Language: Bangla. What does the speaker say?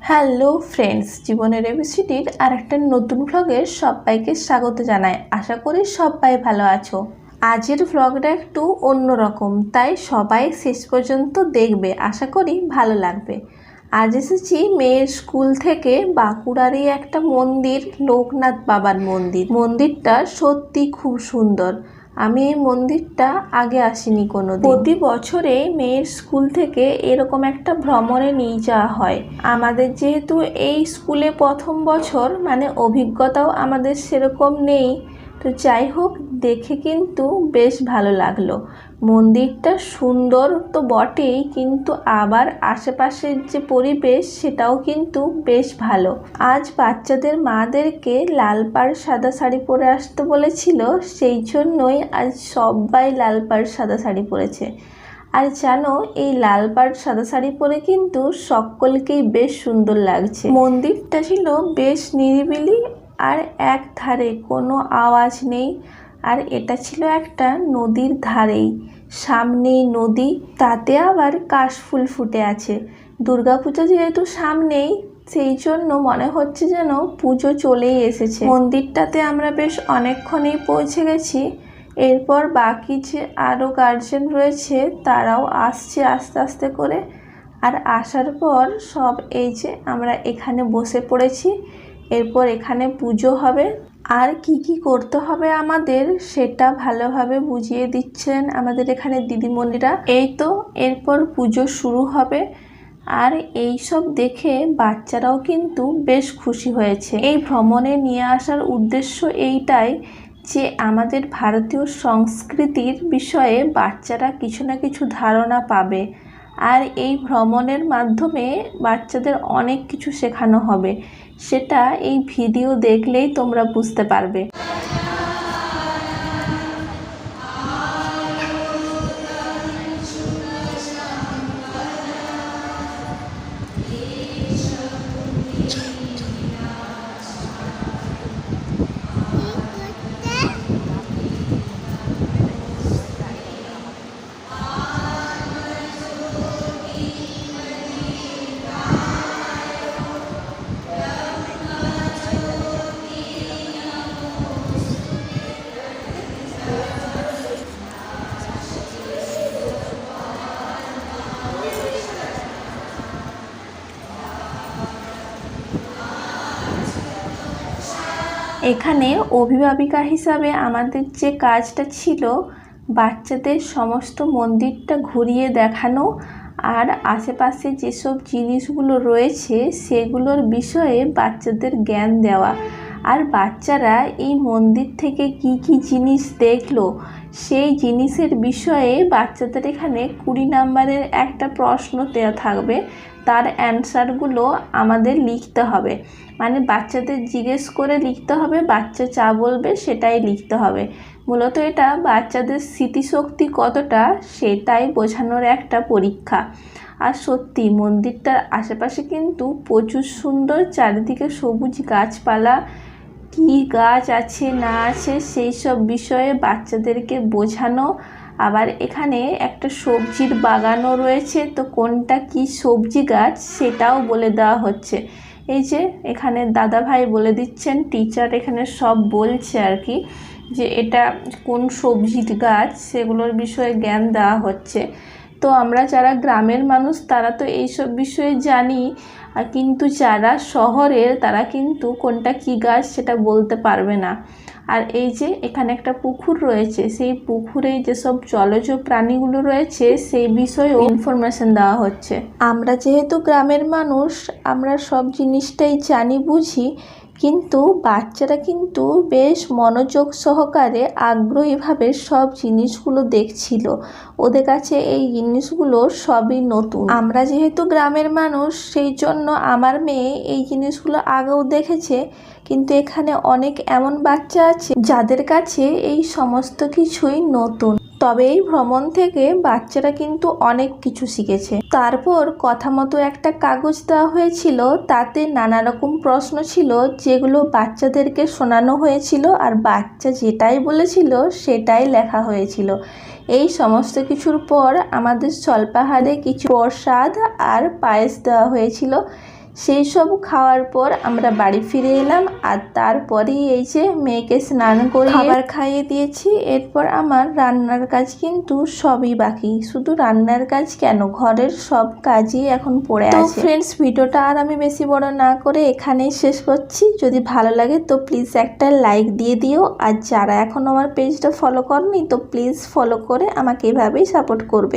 হ্যালো ফ্রেন্ডস, জীবনের এবিসিটির আর একটা নতুন ভ্লগে সবাইকে স্বাগত জানায় আশা করি সবাই ভালো আছো। আজের ভ্লগটা একটু অন্যরকম, তাই সবাই শেষ পর্যন্ত দেখবে, আশা করি ভালো লাগবে। আজ এসেছি মেয়ের স্কুল থেকে বাঁকুড়ারই একটা মন্দির, লোকনাথ বাবার মন্দির। মন্দিরটা সত্যি খুব সুন্দর। আমি এই মন্দিরটা আগে আসিনি কোনো প্রতি বছরে মেয়ের স্কুল থেকে এরকম একটা ভ্রমণে নিয়ে যাওয়া হয়। আমাদের যেহেতু এই স্কুলে প্রথম বছর মানে অভিজ্ঞতাও আমাদের সেরকম নেই। তো যাই হোক, দেখে কিন্তু বেশ ভালো লাগল। মন্দিরটা সুন্দর তো বটেই, কিন্তু আবার আশেপাশের যে পরিবেশ সেটাও কিন্তু বেশ ভালো। আজ বাচ্চাদের মাদেরকে লাল পাড় সাদা শাড়ি পরে আসতে বলেছিল, সেই জন্যই আজ সবাই লাল পাড় সাদা শাড়ি পরেছে। আর জানো, এই লাল পাড় সাদা শাড়ি পরে কিন্তু সকলকেই বেশ সুন্দর লাগছে। মন্দিরটা ছিল বেশ নিরিবিলি আর এক ধারে কোনো আওয়াজ নেই, আর এটা ছিল একটা নদীর ধারেই। সামনেই নদী, তাতে আবার কাশফুল ফুটে আছে। দুর্গাপুজো যেহেতু সামনেই, সেই জন্য মনে হচ্ছে যেন পুজো চলেই এসেছে। মন্দিরটাতে আমরা বেশ অনেকক্ষণেই পৌঁছে গেছি। এরপর বাকি যে আরও গার্জেন রয়েছে, তারাও আসছে আস্তে আস্তে করে। আর আসার পর সব এই যে আমরা এখানে বসে পড়েছি। এরপর এখানে পুজো হবে। আর কি কি করতে হবে আমাদের সেটা ভালোভাবে বুঝিয়ে দিচ্ছেন আমাদের এখানে দিদিমণিরা। এই তো এরপর পুজো শুরু হবে। আর এই সব দেখে বাচ্চারাও কিন্তু বেশ খুশি হয়েছে। এই ভ্রমণে নিয়ে আসার উদ্দেশ্য এইটাই যে আমাদের ভারতীয় সংস্কৃতির বিষয়ে বাচ্চারা কিছু না কিছু ধারণা পাবে। আর এই ভ্রমণের মাধ্যমে বাচ্চাদের অনেক কিছু শেখানো হবে। সেটা এই ভিডিও দেখলেই তোমরা বুঝতে পারবে। এখানে অভিভাবিকা হিসাবে আমাদের যে কাজটা ছিল, বাচ্চাদের সমস্ত মন্দিরটা ঘুরিয়ে দেখানো আর আশেপাশে যেসব জিনিসগুলো রয়েছে, সেগুলোর বিষয়ে বাচ্চাদের জ্ঞান দেওয়া। আর বাচ্চারা এই মন্দির থেকে কি কি জিনিস দেখল সেই জিনিসের বিষয়ে বাচ্চাদের এখানে কুড়ি নাম্বারের একটা প্রশ্ন দেওয়া থাকবে। তার অ্যান্সারগুলো আমাদের লিখতে হবে। মানে বাচ্চাদের জিজ্ঞেস করে লিখতে হবে, বাচ্চা যা বলবে সেটাই লিখতে হবে। মূলত এটা বাচ্চাদের স্মৃতিশক্তি কতটা সেটাই বোঝানোর একটা পরীক্ষা। আর সত্যি মন্দিরটার আশেপাশে কিন্তু প্রচুর সুন্দর চারিদিকে সবুজ গাছপালা কী গাছ আছে, না আছে, সেই সব বিষয়ে বাচ্চাদেরকে বোঝানো। আবার এখানে একটা সবজির বাগানও রয়েছে, তো কোনটা কি সবজি গাছ সেটাও বলে দেওয়া হচ্ছে। এই যে এখানে দাদা ভাই বলে দিচ্ছেন, টিচার এখানে সব বলছে আর কি, যে এটা কোন সবজির গাছ সেগুলোর বিষয়ে জ্ঞান দেওয়া হচ্ছে। তো আমরা যারা গ্রামের মানুষ, তারা তো এইসব বিষয়ে জানি। কিন্তু যারা শহরের, তারা কিন্তু কোনটা কী গাছ সেটা বলতে পারবে না। আর এই যে এখানে একটা পুকুর রয়েছে, সেই পুকুরে যেসব জলজ প্রাণীগুলো রয়েছে, সেই বিষয়েও ইনফরমেশন দেওয়া হচ্ছে। আমরা যেহেতু গ্রামের মানুষ, আমরা সব জিনিসটাই জানি, বুঝি। কিন্তু বাচ্চারা কিন্তু বেশ মনোযোগ সহকারে আগ্রহীভাবে সব জিনিসগুলো দেখছিল। ওদের কাছে এই জিনিসগুলো সবই নতুন। আমরা যেহেতু গ্রামের মানুষ, সেই জন্য আমার মেয়ে এই জিনিসগুলো আগেও দেখেছে, কিন্তু এখানে অনেক এমন বাচ্চা আছে যাদের কাছে এই সমস্ত কিছুই নতুন। তবে এই ভ্রমণ থেকে বাচ্চারা কিন্তু অনেক কিছু শিখেছে। তারপর কথা মতো একটা কাগজ দেওয়া হয়েছিল, তাতে নানা রকম প্রশ্ন ছিল যেগুলো বাচ্চাদেরকে শোনানো হয়েছিল আর বাচ্চা যেটাই বলেছিল সেটাই লেখা হয়েছিল। এই সমস্ত কিছুর পর আমাদের স্বল্পাহারে কিছু প্রসাদ আর পায়েস দেওয়া হয়েছিল। সেই সব খাওয়ার পর আমরা বাড়ি ফিরে এলাম আর তারপরেই এই যে মেয়েকে স্নান করে খাবার খাইয়ে দিয়েছি এরপর আমার রান্নার কাজ কিন্তু সবই বাকি। শুধু রান্নার কাজ কেন? ঘরের সব কাজই এখন পড়ে আছে। তো ফ্রেন্ডস ভিডিওটা আর আমি বেশি বড় না করে এখানেই শেষ করছি। যদি ভালো লাগে তো প্লিজ একটা লাইক দিয়ে দিও। আর যারা এখন আমার পেজটা ফলো করনি তো প্লিজ ফলো করে আমাকে এভাবেই সাপোর্ট করবে।